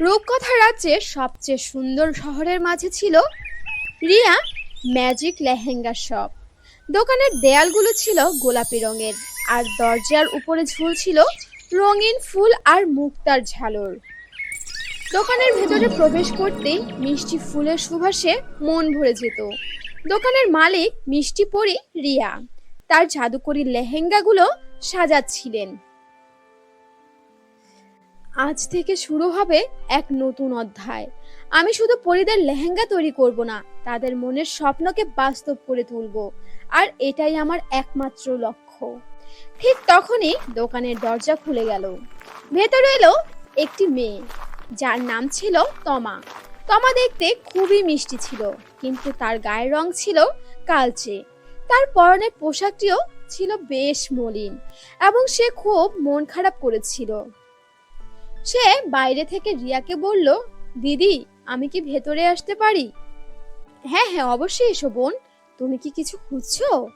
রূপকথা রাজ্যের সবচেয়ে সুন্দর শহরের মাঝে ছিল রিয়া ম্যাজিক লেহেঙ্গা শপ। দোকানের দেয়ালগুলো ছিল গোলাপি রঙের, আর দরজার উপরে ঝুলছিল রঙিন ফুল আর মুক্তার ঝালর। দোকানের ভেতরে প্রবেশ করতেই মিষ্টি ফুলের সুবাসে মন ভরে যেত। দোকানের মালিক মিষ্টি পরি রিয়া। তার জাদুকরি লেহেঙ্গাগুলো সাজাচ্ছিলেন। আজ থেকে শুরু হবে এক নতুন অধ্যায়। আমি শুধু পরিদের লেহেঙ্গা তৈরি করব না, তাদের মনের স্বপ্নকে বাস্তব করে তুলব, আর এটাই আমার একমাত্র লক্ষ্য। ঠিক তখনই দোকানের দরজা খুলে গেল। ভেতরে এলো একটি মেয়ে, যার নাম ছিল তমা। তমা দেখতে খুবই মিষ্টি ছিল, কিন্তু তার গায়ের রং ছিল কালচে। তার পরনের পোশাকটিও ছিল বেশ মলিন, এবং সে খুব মন খারাপ করেছিল। সে বাইরে থেকে রিয়াকে বলল, দিদি, আমি কি ভেতরে আসতে পারি? হ্যাঁ হ্যাঁ অবশ্যই এসো বোন। তুমি কি কিছু খুঁজছো?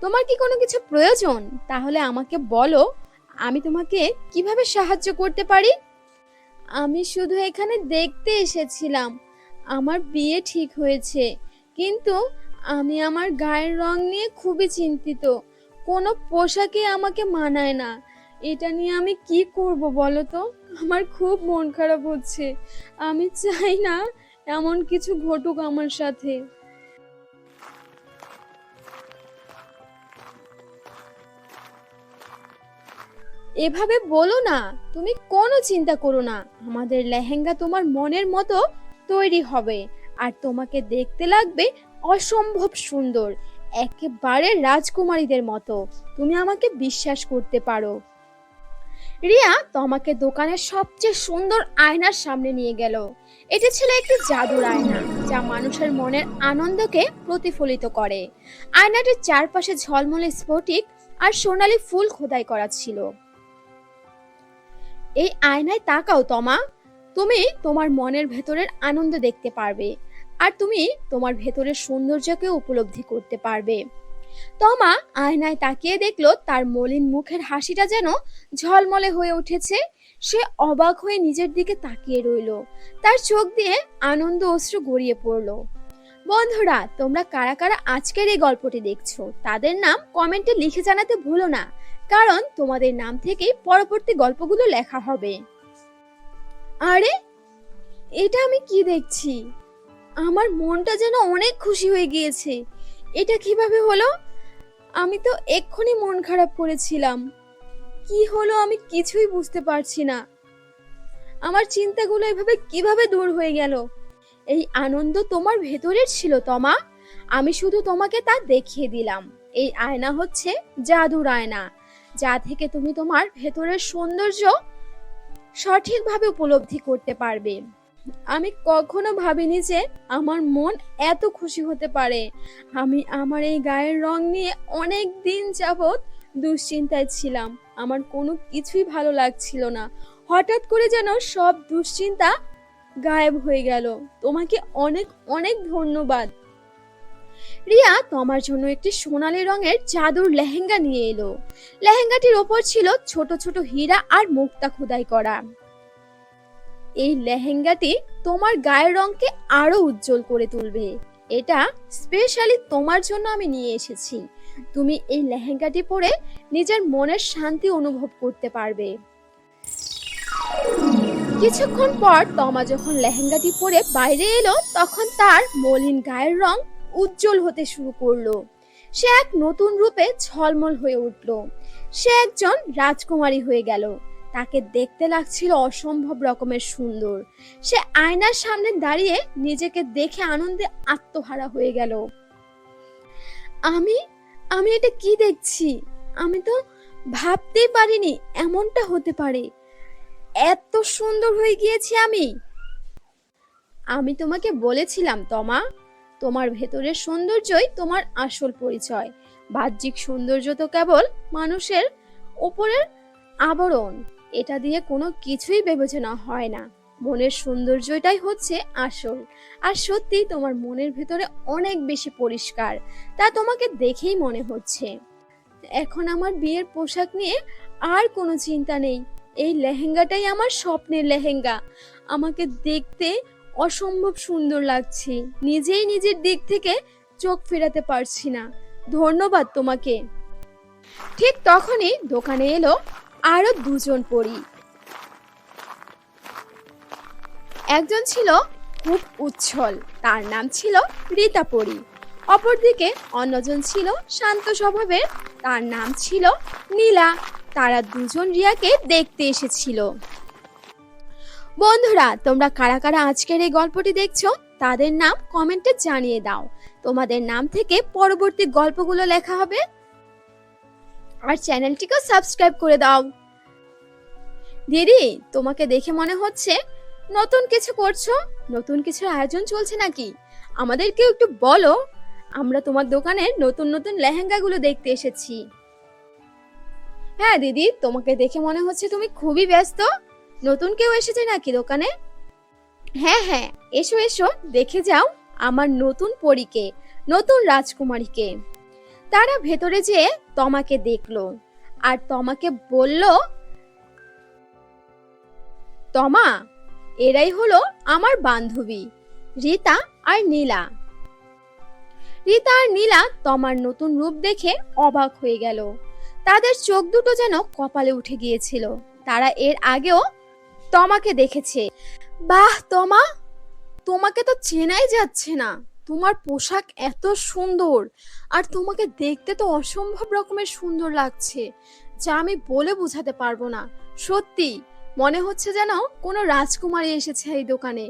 তোমার কি কোনো কিছু প্রয়োজন? তাহলে আমাকে বলো, আমি তোমাকে কীভাবে সাহায্য করতে পারি? আমি শুধু এখানে দেখতে এসেছিলাম। আমার বিয়ে ঠিক হয়েছে। কিন্তু আমি আমার গায়ের রং নিয়ে খুবই চিন্তিত। কোনো পোশাকে আমাকে মানায় না। এটা নিয়ে আমি কি করব বলো তো? আমার খুব মন খারাপ হচ্ছে। আমি চাই না এমন কিছু ঘটুক আমার সাথে। এভাবে বলো না, তুমি কোনো চিন্তা করো না। আমাদের লেহেঙ্গা তোমার মনের মতো তৈরি হবে আর তোমাকে দেখতে লাগবে অসম্ভব সুন্দর, একেবারে রাজকুমারীদের মতো। তুমি আমাকে বিশ্বাস করতে পারো। রিয়া তোমাকে দোকানের সবচেয়ে সুন্দর আয়নার সামনে নিয়ে গেল। এটি ছিল একটি জাদুর আয়না, যা মানুষের মনের আনন্দকে প্রতিফলিত করে। আয়নাটির চারপাশে ঝলমলে স্ফটিক আর সোনালী ফুল খোদাই করা ছিল। এই আয়নায় তাকাও, তমা। তুমি তোমার মনের ভেতরের আনন্দ দেখতে পারবে, আর তুমি তোমার ভেতরের সৌন্দর্যকে উপলব্ধি করতে পারবে। তমা আয়নায় তাকিয়ে দেখল তার মলিন মুখের হাসিটা যেন ঝলমলে হয়ে উঠেছে। সে অবাক হয়ে নিজের দিকে তাকিয়ে রইল। তার চোখ দিয়ে আনন্দ অশ্রু গড়িয়ে পড়ল। বন্ধুরা, তোমরা কারা কারা আজকের এই গল্পটি দেখছ, তাদের নাম কমেন্টে লিখে জানাতে ভুলো না, কারণ তোমাদের নাম থেকেই পরবর্তী গল্পগুলো লেখা হবে। আরে, এটা আমি কি দেখছি? আমার মনটা যেন অনেক খুশি হয়ে গিয়েছে। এটা কীভাবে হলো? আমি তো এক্ষুনি মন খারাপ করেছিলাম। কি হলো আমি কিছুই বুঝতে পারছি না। আমার চিন্তাগুলো এভাবে কীভাবে দূর হয়ে গেল? এই আনন্দ তোমার ভেতরের ছিল, তমা। আমি শুধু তোমাকে তা দেখিয়ে দিলাম। এই আয়না হচ্ছে জাদুর আয়না, যা থেকে তুমি তোমার ভেতরের সৌন্দর্য সঠিকভাবে উপলব্ধি করতে পারবে। আমি কখনো ভাবিনি যে আমার মন এত খুশি হতে পারে। আমি আমার এই গায়ের রং নিয়ে অনেক দিন যাবৎ দুশ্চিন্তায় ছিলাম। আমার কোনো কিছুই ভালো লাগছিল না। হঠাৎ করে যেন সব দুশ্চিন্তা গায়েব হয়ে গেল। তোমাকে অনেক অনেক ধন্যবাদ। রিয়া তোমার জন্য একটি সোনালী রঙের চাদর লেহেঙ্গা নিয়ে এলো। লেহেঙ্গাটির ওপর ছিল ছোট ছোট হীরা আর মুক্তা খোদাই করা। এই লেহেঙ্গাটি তোমার গায়ের রংকে আরও উজ্জ্বল করে তুলবে। এটা স্পেশালি তোমার জন্য আমি নিয়ে এসেছি। তুমি এই লেহেঙ্গাটি পরে নিজের মনের শান্তি অনুভব করতে পারবে। কিছুক্ষণ পর তমা যখন লেহেঙ্গাটি পরে বাইরে এলো, তখন তার মলিন গায়ের রং উজ্জ্বল হতে শুরু করল। সে এক নতুন রূপে ঝলমল হয়ে উঠল। সে একজন রাজকুমারী হয়ে গেল। তাকে দেখতে লাগছিল অসম্ভব রকমের সুন্দর। সে আয়নার সামনে দাঁড়িয়ে নিজেকে দেখে আনন্দে আত্মহারা হয়ে গেল। আমি আমি এটা কি দেখছি? আমি তো ভাবতেই পারিনি এমনটা হতে পারে। এত সুন্দর হয়ে গিয়েছি আমি। আমি তোমাকে বলেছিলাম, তমা। তোমার ভেতরের সৌন্দর্যই তোমার আসল পরিচয়। বাহ্যিক সৌন্দর্য তো কেবল মানুষের উপরের আবরণ। এটা দিয়ে কোনো কিছুই বিবেচনা হয় না। মনের সৌন্দর্যটাই হচ্ছে আসল। আর সত্যি তোমার মনের ভেতরে অনেক বেশি পরিষ্কার, তা তোমাকে দেখেই মনে হচ্ছে। এখন আমার বিয়ের পোশাক নিয়ে আর কোনো চিন্তা নেই। এই লেহেঙ্গাটাই আমার স্বপ্নের লেহেঙ্গা। আমাকে দেখতে অসম্ভব সুন্দর লাগছে। নিজেই নিজের দিক থেকে চোখ ফেরাতে পারছি না। ধন্যবাদ তোমাকে। ঠিক তখনই দোকানে এলো আরও দুজন পড়ি একজন ছিল খুব উচ্ছল, তার নাম ছিল রীতা পরি। অপরদিকে অন্যজন ছিল শান্ত স্বভাবের, তার নাম ছিল নীলা। তারা দুজন রিয়াকে দেখতে এসেছিল। বন্ধুরা, তোমরা কারা কারা আজকের এই গল্পটি দেখছ, তাদের নাম কমেন্টে জানিয়ে দাও। তোমাদের নাম থেকে পরবর্তী গল্পগুলো লেখা হবে। আর চ্যানেলটিকেও সাবস্ক্রাইব করে দাও। দিদি, তোমাকে দেখে মনে হচ্ছে নতুন কিছু করছ? নতুন কিছু আয়োজন চলছে নাকি? আমাদেরকেও একটু বলো। আমরা তোমার দোকানে নতুন নতুন লেহেঙ্গাগুলো দেখতে এসেছি। হ্যাঁ দিদি, তোমাকে দেখে মনে হচ্ছে তুমি খুবই ব্যস্ত। নতুন কেউ এসেছে নাকি দোকানে? হ্যাঁ হ্যাঁ এসো এসো, দেখে যাও আমার নতুন পরীকে, নতুন রাজকুমারীকে। তারা ভেতরে যেয়ে তমাকে দেখল আর তমাকে বলল, তমা, এরাই হলো আমার বান্ধবী, রীতা আর নীলা। রীতা আর নীলা তমার নতুন রূপ দেখে অবাক হয়ে গেল। তাদের চোখ দুটো যেন কপালে উঠে গিয়েছিল। তারা এর আগেও তমাকে দেখেছে। বাহ, তমা, তোমাকে তো চেনাই যাচ্ছে না। তোমার পোশাক এত সুন্দর। আর তোমাকে দেখতে তো অসম্ভব রকমের সুন্দর লাগছে, যা আমি বলে বোঝাতে পারব না। সত্যি, মনে হচ্ছে যেন কোনো রাজকুমারী এসেছে এই দোকানে।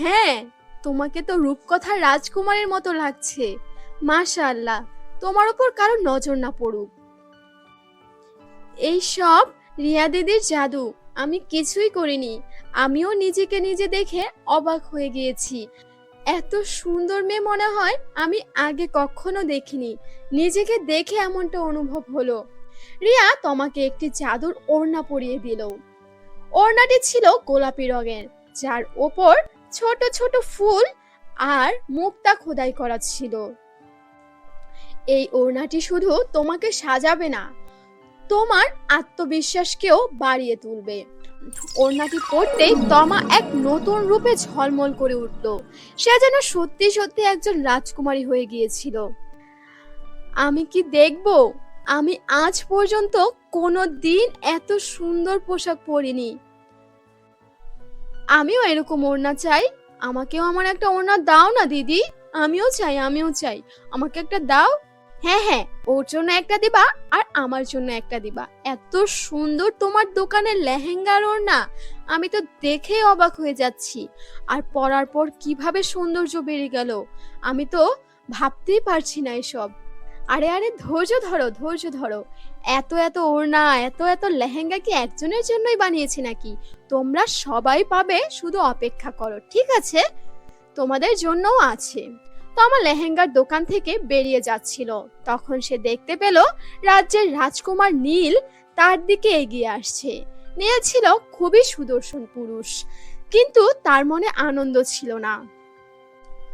হ্যাঁ তোমাকে তো রূপকথার রাজকুমারীর মতো লাগছে। মাশাআল্লাহ, তোমার ওপর কারও নজর না পড়ুক। এই সব রিয়া দিদির জাদু, আমি কিছুই করিনি। আমিও নিজেকে নিজে দেখে অবাক হয়ে গিয়েছি। এত সুন্দর মেয়ে মনে হয় আমি আগে কখনো দেখিনি। নিজেকে দেখে এমনটা অনুভব হলো। রিয়া তোমাকে একটি জাদুর ওড়না পরিয়ে দিল। ওড়নাটি ছিল গোলাপি রঙের, যার ওপর ছোট ছোট ফুল আর মুক্তা খোদাই করা ছিল। এই ওড়নাটি শুধু তোমাকে সাজাবে না, তোমার আত্মবিশ্বাসকেও বাড়িয়ে তুলবে। ওড়নাটি পরতেই তমা এক নতুন রূপে ঝলমল করে উঠল। সে যেন সত্যি সত্যি একজন রাজকুমারী হয়ে গিয়েছিল। আমি কি দেখব? আমি আজ পর্যন্ত কোনো দিন এত সুন্দর পোশাক পরিনি। আমিও এরকম ওড়না চাই। আমাকেও আমার একটা ওড়না দাও না, দিদি। আমিও চাই আমিও চাই। আমাকে একটা দাও। হ্যাঁ হ্যাঁ ওর জন্য একটা দিবা আর আমার জন্য একটা দিবা। এত সুন্দর তোমার দোকানের লেহেঙ্গার ওড়না, আমি তো দেখে অবাক হয়ে যাচ্ছি। আর পরার পর কীভাবে সৌন্দর্য বেড়ে গেল, আমি তো ভাবতেই পারছি না এসব। আরে আরে, ধৈর্য ধরো ধৈর্য ধরো। এত এত ওড়না, এত এত লেহেঙ্গা কি একজনের জন্যই বানিয়েছি নাকি? তোমরা সবাই পাবে, শুধু অপেক্ষা করো, ঠিক আছে? তোমাদের জন্যও আছে। তো আমার লেহেঙ্গার দোকান থেকে বেরিয়ে যাচ্ছিল। তখন সে দেখতে পেল, রাজ্যের রাজকুমার নীল তার দিকে এগিয়ে আসছে। নীল ছিল খুবই সুদর্শন পুরুষ, কিন্তু তার মনে আনন্দ ছিল না।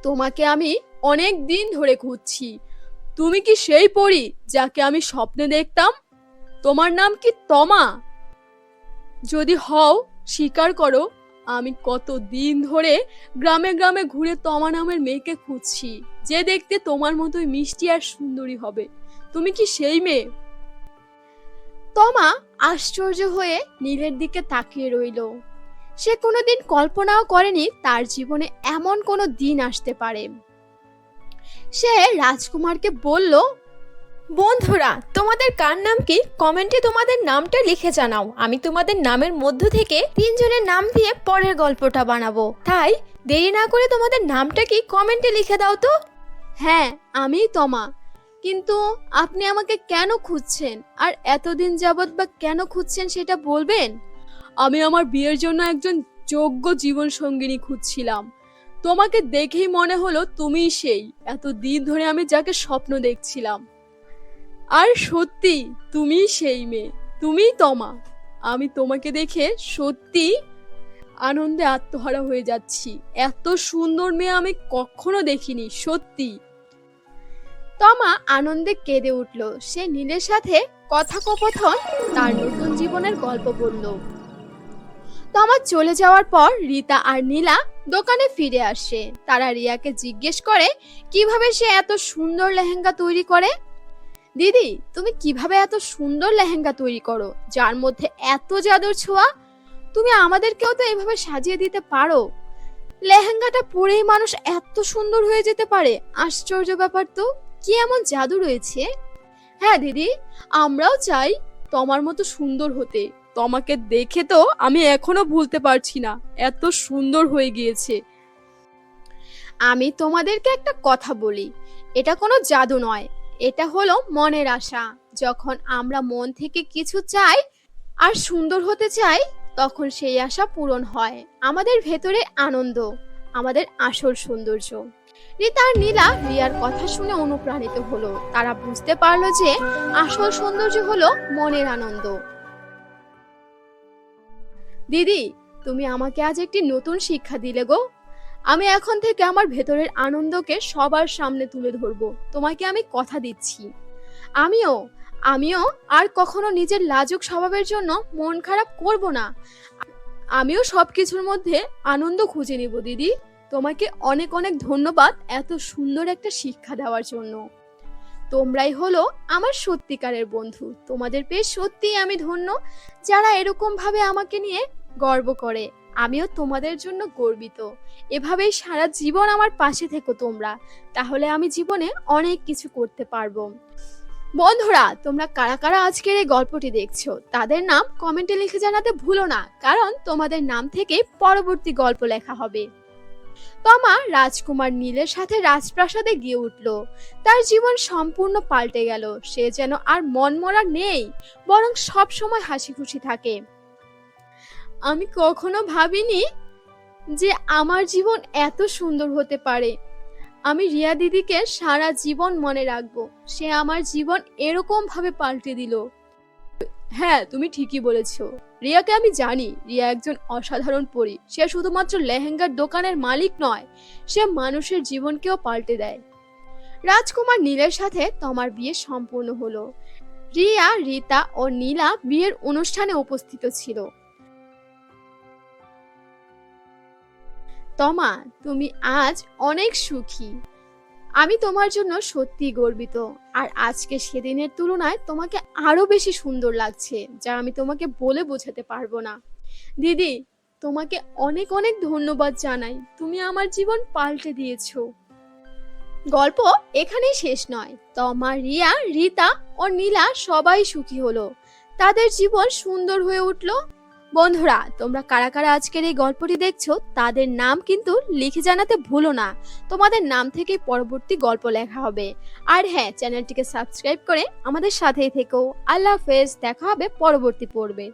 তোমাকে আমি অনেক দিন ধরে খুঁজছি। তুমি কি সেই পরি যাকে আমি স্বপ্নে দেখতাম? তোমার নাম কি তমা? যদি হও, স্বীকার করো আমি কত দিন ধরে গ্রামে গ্রামে ঘুরে তমা নামের মেয়েকে খুঁজছি। যে দেখতে তোমার মতোই মিষ্টি আর সুন্দরী হবে। তুমি কি সেই মেয়ে? তমা আশ্চর্য হয়ে নীলের দিকে তাকিয়ে রইল। সে কোনোদিন কল্পনাও করেনি তার জীবনে এমন কোনো দিন আসতে পারে। সে রাজকুমারকে বলল বন্ধুরা, তোমাদের কার নাম কি? কমেন্টে তোমাদের নামটা লিখে জানাও। আমি তোমাদের নামের মধ্য থেকে তিনজনের নাম দিয়ে পরের গল্পটা বানাবো। তাই দেরি না করে তোমাদের নামটা কি কমেন্টে লিখে দাও তো। হ্যাঁ আমি তমা। কিন্তু আপনি আমাকে কেন খুঁজছেন? আর এতদিন যাবৎ বা কেন খুঁজছেন সেটা বলবেন? আমি আমার বিয়ের জন্য একজন যোগ্য জীবন সঙ্গিনী খুঁজছিলাম। তোমাকে দেখেই মনে হলো তুমিই সেই। এত দিন ধরে আমি যাকে স্বপ্ন দেখছিলাম। আর সত্যি, তুমিই সেই মেয়ে, তুমিই তমা। আমি তোমাকে দেখে সত্যি আনন্দে আত্মহারা হয়ে যাচ্ছি। এত সুন্দর মেয়ে আমি কখনো দেখিনি, সত্যি। তমা আনন্দে কেঁদে উঠল। সে নীলের সাথে কথোপকথন তার নতুন জীবনের গল্প বলল। তমা চলে যাওয়ার পর রীতা আর নীলা দোকানে ফিরে আসে। তারা রিয়াকে জিজ্ঞেস করে, কীভাবে সে এত সুন্দর লেহেঙ্গা তৈরি করে? দিদি, তুমি কীভাবে এত সুন্দর লেহেঙ্গা তৈরি করো? যার মধ্যে এত জাদুর ছোঁয়া, তুমি আমাদেরকেও তো এভাবে সাজিয়ে দিতে পারো। লেহেঙ্গাটা পরেই মানুষ এত সুন্দর হয়ে যেতে পারে। আশ্চর্য ব্যাপার তো, কি এমন জাদু রয়েছে? হ্যাঁ দিদি, আমরাও চাই তোমার মতো সুন্দর হতে। তোমাকে দেখে তো আমি এখনও ভুলতে পারছি না, এত সুন্দর হয়ে গিয়েছে। আমি তোমাদেরকে একটা কথা বলি, এটা কোনো জাদু নয়। এটা হলো মনের আশা। যখন আমরা মন থেকে কিছু চাই আর সুন্দর হতে চাই, তখন সেই আশা পূরণ হয়। আমাদের ভেতরে আনন্দ, আমাদের আসল সৌন্দর্য। রীতা আর নীলা রিয়ার কথা শুনে অনুপ্রাণিত হলো। তারা বুঝতে পারল যে আসল সৌন্দর্য হলো মনের আনন্দ। দিদি, তুমি আমাকে আজ একটি নতুন শিক্ষা দিলে গো। আমি এখন থেকে আমার ভেতরের আনন্দকে সবার সামনে তুলে ধরবো। তোমাকে আমি কথা দিচ্ছি। আমিও আমিও আর কখনো নিজের লাজুক স্বভাবের জন্য মন খারাপ করব না। আমিও সবকিছুর মধ্যে আনন্দ খুঁজে নিব, দিদি। তোমাকে অনেক অনেক ধন্যবাদ এত সুন্দর একটা শিক্ষা দেওয়ার জন্য। তোমরাই হলো আমার সত্যিকারের বন্ধু। তোমাদের পেয়ে সত্যিই আমি ধন্য, যারা এরকম ভাবে আমাকে নিয়ে গর্ব করে। আমিও তোমাদের জন্য গর্বিত। এভাবেই সারা জীবন আমার পাশে থেকো তোমরা। তাহলে আমি জীবনে অনেক কিছু করতে পারব। বন্ধুরা, তোমরা কারা কারা আজকের এই গল্পটি দেখছ, তাদের নাম কমেন্টে লিখে জানাতে ভুলো না, কারণ তোমাদের নাম থেকে পরবর্তী গল্প লেখা হবে। তমা রাজকুমার নীলের সাথে রাজপ্রাসাদে গিয়ে উঠল। তার জীবন সম্পূর্ণ পাল্টে গেল, সে যেন আর মনমরা নেই, বরং সব সময় হাসি খুশি থাকে। আমি কখনো ভাবিনি যে আমার জীবন এত সুন্দর হতে পারে। আমি রিয়া দিদিকে সারা জীবন মনে রাখব। সে আমার জীবন এরকম ভাবে পাল্টে দিল। হ্যাঁ তুমি ঠিকই বলেছ। রিয়াকে আমি জানি, রিয়া একজন অসাধারণ পরী। সে শুধুমাত্র লেহেঙ্গার দোকানের মালিক নয়, সে মানুষের জীবনকেও পাল্টে দেয়। রাজকুমার নীলের সাথে তোমার বিয়ে সম্পূর্ণ হলো। রিয়া, রীতা ও নীলা বিয়ের অনুষ্ঠানে উপস্থিত ছিল। তমা, তুমি আজ অনেক সুখী। আমি তোমার জন্য সত্যি গর্বিত। আর আজকে সেদিনের তুলনায় তোমাকে আরও বেশি সুন্দর লাগছে, যা আমি তোমাকে বলে বোঝাতে পারব না। দিদি, তোমাকে অনেক অনেক ধন্যবাদ জানাই। তুমি আমার জীবন পাল্টে দিয়েছ। গল্প এখানেই শেষ নয়। তমা, রিয়া, রীতা ও নীলা সবাই সুখী হলো। তাদের জীবন সুন্দর হয়ে উঠল। বন্ধুরা, তোমরা কারা কারা আজকের এই গল্পটি দেখছ, তাদের নাম কিন্তু লিখে জানাতে ভুলো না। তোমাদের নাম থেকে পরবর্তী গল্প লেখা হবে। আর হ্যাঁ চ্যানেলটিকে সাবস্ক্রাইব করে আমাদের সাথেই থেকো। আল্লাহ হাফেজ, দেখা হবে পরবর্তী পর্বে।